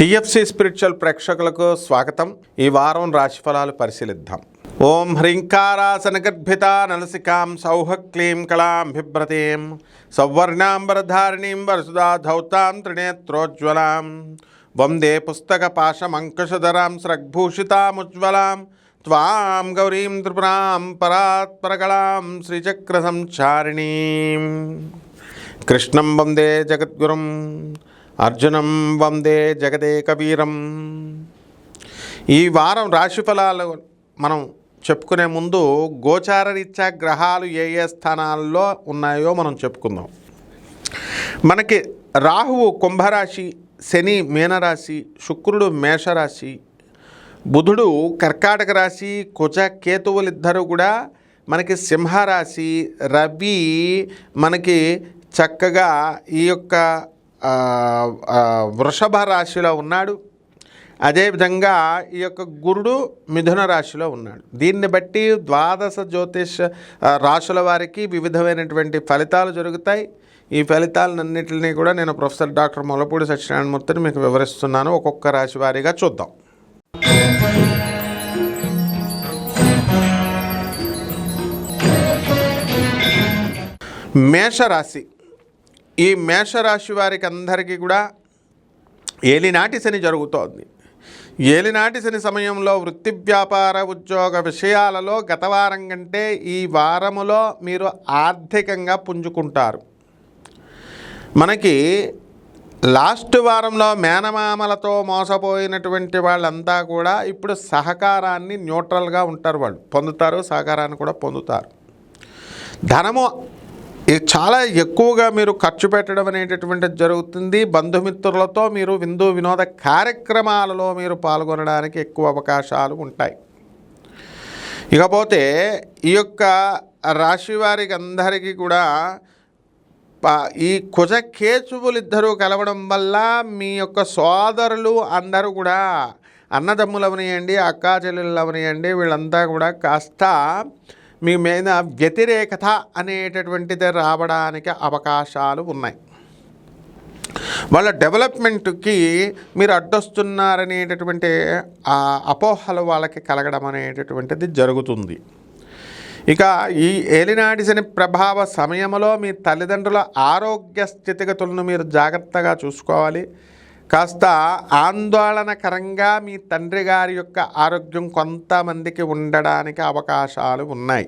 TFC spiritual ప్రేక్షకులకు స్వాగతం. ఈ వారం రాశిఫలాలు పరిశీలిద్దాం. ఓం హ్రీంకారాసన గర్భిత నలసికాం సౌహ క్లీం కళాం బిభ్రతీం సౌవర్ణాంబరధారిణీం వరసుదా ధౌతాం త్రినేత్రోజ్వలాం వందే పుస్తక పాశమంకుశధరాం స్రగ్భూషితాముజ్వలాం త్వాం గౌరీం త్రిపురాం పరాత్పరకళాం శ్రీచక్రసంచారిణీం. కృష్ణం వందే జగద్గురుం అర్జునం వందే జగదేకవీరం. ఈ వారం రాశిఫలాలు మనం చెప్పుకునే ముందు గోచారరీత్యా గ్రహాలు ఏ ఏ స్థానాల్లో ఉన్నాయో మనం చెప్పుకుందాం. మనకి రాహువు కుంభరాశి శని మీనరాశి శుక్రుడు మేషరాశి బుధుడు కర్కాటక రాశి కుజ కేతువులిద్దరూ కూడా మనకి సింహరాశి రవి మనకి చక్కగా ఈ యొక్క వృషభ రాశిలో ఉన్నాడు. అదేవిధంగా ఈ యొక్క గురుడు మిథున రాశిలో ఉన్నాడు. దీన్ని బట్టి ద్వాదశ జ్యోతిష్ రాశుల వారికి వివిధమైనటువంటి ఫలితాలు జరుగుతాయి. ఈ ఫలితాలన్నింటినీ కూడా నేను ప్రొఫెసర్ డాక్టర్ మొలపూడి సత్యనారాయణమూర్తిని మీకు వివరిస్తున్నాను. ఒక్కొక్క రాశి వారీగా చూద్దాం. మేషరాశి. ఈ మేషరాశి వారికి అందరికీ కూడా ఏలినాటి శని జరుగుతోంది. ఏలినాటి శని సమయంలో వృత్తి వ్యాపార ఉద్యోగ విషయాలలో గత వారం కంటే ఈ వారములో మీరు ఆర్థికంగా పుంజుకుంటారు. మనకి లాస్ట్ వారంలో మేనమామలతో మోసపోయినటువంటి వాళ్ళంతా కూడా ఇప్పుడు సహకారాన్ని న్యూట్రల్గా ఉంటారు వాళ్ళు. పొందుతారు సహకారాన్ని కూడా పొందుతారు. ధనము చాలా ఎక్కువగా మీరు ఖర్చు పెట్టడం అనేటటువంటిది జరుగుతుంది. బంధుమిత్రులతో మీరు విందు వినోద కార్యక్రమాలలో మీరు పాల్గొనడానికి ఎక్కువ అవకాశాలు ఉంటాయి. ఇకపోతే ఈ యొక్క రాశి వారికి అందరికీ కూడా ఈ కుజ కేచువులు ఇద్దరూ కలవడం వల్ల మీ యొక్క సోదరులు అందరూ కూడా అన్నదమ్ములు అవనియండి అక్కా చెల్లెళ్ళు అవనియండి వీళ్ళంతా కూడా కాస్త మీ మీద వ్యతిరేకత అనేటటువంటిది రావడానికి అవకాశాలు ఉన్నాయి. వాళ్ళ డెవలప్మెంట్కి మీరు అడ్డొస్తున్నారనేటటువంటి ఆ అపోహలు వాళ్ళకి కలగడం అనేటటువంటిది జరుగుతుంది. ఇక ఈ ఏలినాటి శని ప్రభావ సమయంలో మీ తల్లిదండ్రుల ఆరోగ్య స్థితిగతులను మీరు జాగ్రత్తగా చూసుకోవాలి. కాస్త ఆందోళనకరంగా మీ తండ్రి గారి యొక్క ఆరోగ్యం కొంతమందికి ఉండడానికి అవకాశాలు ఉన్నాయి.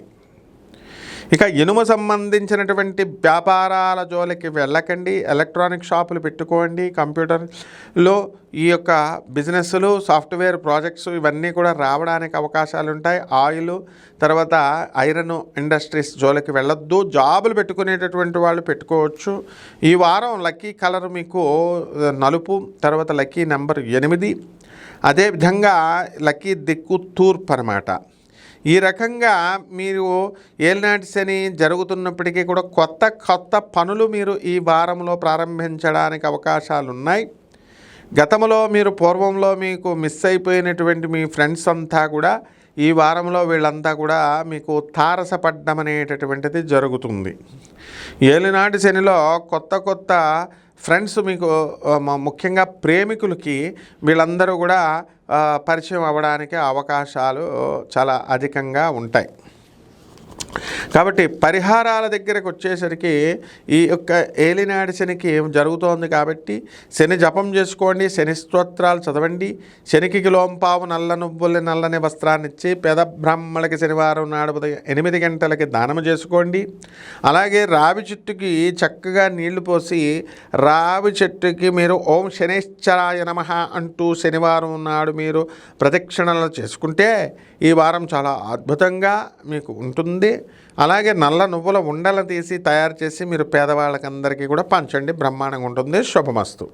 ఇక ఇనుము సంబంధించినటువంటి వ్యాపారాల జోలికి వెళ్ళకండి. ఎలక్ట్రానిక్ షాపులు పెట్టుకోండి. కంప్యూటర్లో ఈ యొక్క బిజినెస్లు సాఫ్ట్వేర్ ప్రాజెక్ట్స్ ఇవన్నీ కూడా రావడానికి అవకాశాలు ఉంటాయి. ఆయిల్ తర్వాత ఐరన్ ఇండస్ట్రీస్ జోలికి వెళ్ళొద్దు. జాబులు పెట్టుకునేటటువంటి వాళ్ళు పెట్టుకోవచ్చు. ఈ వారం లక్కీ కలర్ మీకు నలుపు తర్వాత లక్కీ నెంబర్ ఎనిమిది. అదేవిధంగా లక్కీ దిక్కు తూర్పు అనమాట ఈ రకంగా మీరు ఏలినాటి శని జరుగుతున్నప్పటికీ కూడా కొత్త కొత్త పనులు మీరు ఈ వారంలో ప్రారంభించడానికి అవకాశాలు ఉన్నాయి గతంలో మీరు పూర్వంలో మీకు మిస్ అయిపోయినటువంటి మీ ఫ్రెండ్స్ అంతా కూడా ఈ వారంలో వీళ్ళంతా కూడా మీకు తారసపడ్డం అనేటటువంటిది జరుగుతుంది. ఏలినాటి శనిలో కొత్త కొత్త ఫ్రెండ్స్ మీకు ముఖ్యంగా ప్రేమికులకి వీళ్ళందరూ కూడా పరిచయం అవ్వడానికి అవకాశాలు చాలా అధికంగా ఉంటాయి. కాబట్టి పరిహారాల దగ్గరకు వచ్చేసరికి ఈ యొక్క ఏలినాడి శనికి జరుగుతోంది కాబట్టి శని జపం చేసుకోండి శని స్తోత్రాలు చదవండి శనికి లోంపావు నల్ల నువ్వుల నల్లని వస్త్రాన్ని ఇచ్చి పెద బ్రాహ్మణులకి శనివారం నాడు ఉదయం ఎనిమిది గంటలకి దానం చేసుకోండి. అలాగే రావి చెట్టుకి చక్కగా నీళ్ళు పోసి రావి చెట్టుకి మీరు ఓం శనేశ్వరాయ నమ అంటూ శనివారం నాడు మీరు ప్రదక్షిణలు చేసుకుంటే ఈ వారం చాలా అద్భుతంగా మీకు ఉంటుంది. అలాగే నల్ల నువ్వుల ఉండలు తీసి తయారు చేసి మీరు పేదవాళ్ళకందరికీ కూడా పంచండి. బ్రహ్మాండంగా ఉంటుంది. శుభమస్తు.